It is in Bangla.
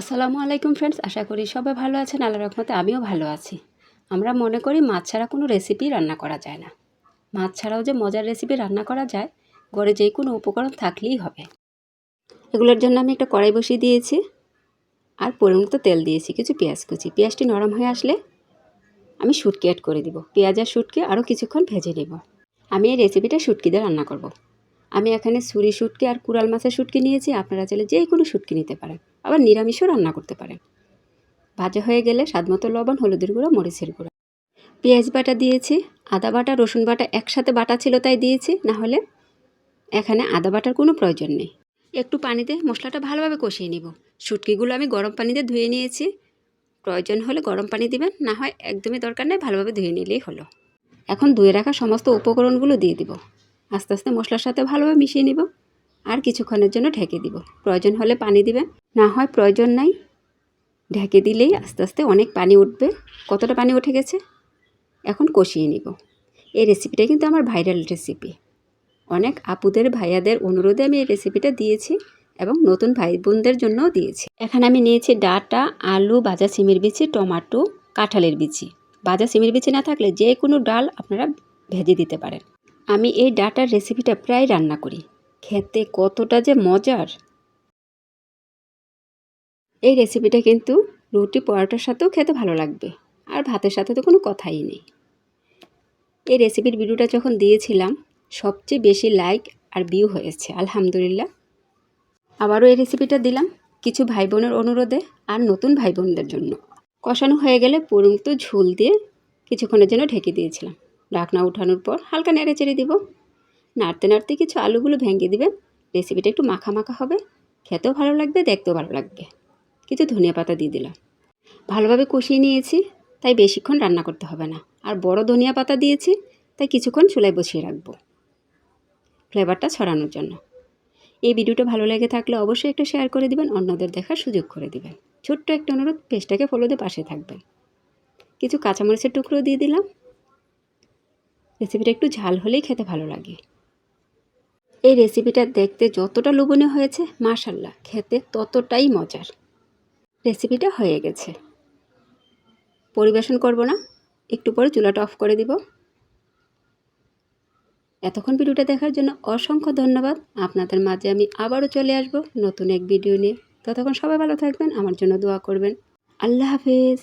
আসসালামু আলাইকুম ফ্রেন্ডস আশা করি সবাই ভালো আছেন আল্লাহ রহমতে আমিও ভালো আছি। আমরা মনে করি মাছ ছাড়া কোনো রেসিপি রান্না করা যায় না। মাছ ছাড়াও যে মজার রেসিপি রান্না করা যায় ঘরে যে কোনো উপকরণ থাকলেই হবে। এগুলোর জন্য আমি একটা কড়াই বসিয়ে দিয়েছি, আর পরিণত তেল দিয়েছি, কিছু পেঁয়াজ কুচি। পেঁয়াজটি নরম হয়ে আসলে আমি শুটকি অ্যাড করে দিব। পেঁয়াজ আর শুটকি আরও কিছুক্ষণ ভেজে নেব। আমি এই রেসিপিটা শুটকি দিয়ে রান্না করব। আমি এখানে ছুরি শুটকি আর কুড়াল মাছের শুটকি নিয়েছি, আপনারা চাইলে যে কোনো শুটকি নিতে পারেন। আবার নিরামিষও রান্না করতে পারেন। ভাজা হয়ে গেলে স্বাদমতো লবণ, হলুদের গুঁড়ো, মরিচের গুঁড়ো। পেঁয়াজ বাটা দিয়েছি, আদা বাটা, রসুন বাটা একসাথে বাটা ছিল তাই দিয়েছি, না হলে এখানে আদা বাটার কোনো প্রয়োজন নেই। একটু পানিতে মশলাটা ভালোভাবে কষিয়ে নিব। শুটকিগুলো আমি গরম পানিতে ধুয়ে নিয়েছি। প্রয়োজন হলে গরম পানি দিবেন, না হয় একদমই দরকার নেই, ভালোভাবে ধুয়ে নিলেই হলো। এখন ধুয়ে রাখা সমস্ত উপকরণগুলো দিয়ে দিব। আস্তে আস্তে মশলার সাথে ভালোভাবে মিশিয়ে নিব। আর কিছুক্ষণের জন্য ঢেকে দিব। প্রয়োজন হলে পানি দিবেন। না হয় প্রয়োজন নাই, ঢেকে দিলেই আস্তে আস্তে অনেক পানি উঠবে। কতটা পানি উঠে গেছে? এখন কষিয়ে নিব। এই রেসিপিটা কিন্তু আমার ভাইরাল রেসিপি অনেক আপুদের, ভাইয়াদের অনুরোধে আমি এই রেসিপিটা দিয়েছি এবং নতুন ভাই বোনদের জন্যও দিয়েছি। এখানে আমি নিয়েছি ডাটা, আলু, বাজা সিমের বিচি, টমাটো, কাঁঠালের বিচি। বাজা সিমের বিচি না থাকলে যে কোনো ডাল আপনারা ভেজে দিতে পারেন। আমি এই ডাটার রেসিপিটা প্রায় রান্না করি। খেতে কতটা যে মজার! এই রেসিপিটা কিন্তু রুটি পরোটার সাথেও খেতে ভালো লাগবে, আর ভাতের সাথে তো কোনো কথাই নেই। এই রেসিপির ভিডিওটা যখন দিয়েছিলাম, সবচেয়ে বেশি লাইক আর ভিউ হয়েছে, আলহামদুলিল্লাহ। আবারও এই রেসিপিটা দিলাম কিছু ভাই বোনের অনুরোধে আর নতুন ভাই বোনদের জন্য। কষানো হয়ে গেলে পরিমিত ঝোল দিয়ে কিছুক্ষণের জন্য ঢেকে দিয়েছিলাম। ঢাকনা উঠানোর পর হালকা নেড়ে চেড়ে দিব। নাড়তে নাড়তে কিছু আলুগুলো ভেঙে দিবেন। রেসিপিটা একটু মাখা মাখা হবে। খেতেও ভালো লাগবে, দেখতেও ভালো লাগবে। কিছু ধনিয়া পাতা দিয়ে দিলাম। ভালোভাবে কষিয়ে নিয়েছি, তাই বেশিক্ষণ রান্না করতে হবে না। আর বড় ধনিয়া পাতা দিয়েছি, তাই কিছুক্ষণ চুলায় বসিয়ে রাখব। ফ্লেভারটা ছড়ানোর জন্য। এই ভিডিওটা ভালো লেগে থাকলে অবশ্যই একটু শেয়ার করে দিবেন, অন্যদের দেখার সুযোগ করে দিবেন। ছোট্ট একটা অনুরোধ পেস্টটাকে ফলো পাশে থাকবেন। কিছু কাঁচামরিচের টুকরো দিয়ে দিলাম। রেসিপিটা একটু ঝাল হলেই খেতে ভালো লাগে। এই রেসিপিটা দেখতে যতটা লোভনীয় হয়েছে মাশাল্লাহ খেতে ততটাই মজার। রেসিপিটা হয়ে গেছে। পরিবেশন করব না, একটু পরে চুলাটা অফ করে দিব। এতক্ষণ ভিডিওটা দেখার জন্য অসংখ্য ধন্যবাদ। আপনাদের মাঝে আমি আবারও চলে আসব নতুন এক ভিডিও নিয়ে। ততক্ষণ সবাই ভালো থাকবেন, আমার জন্য দোয়া করবেন। আল্লাহ হাফিজ।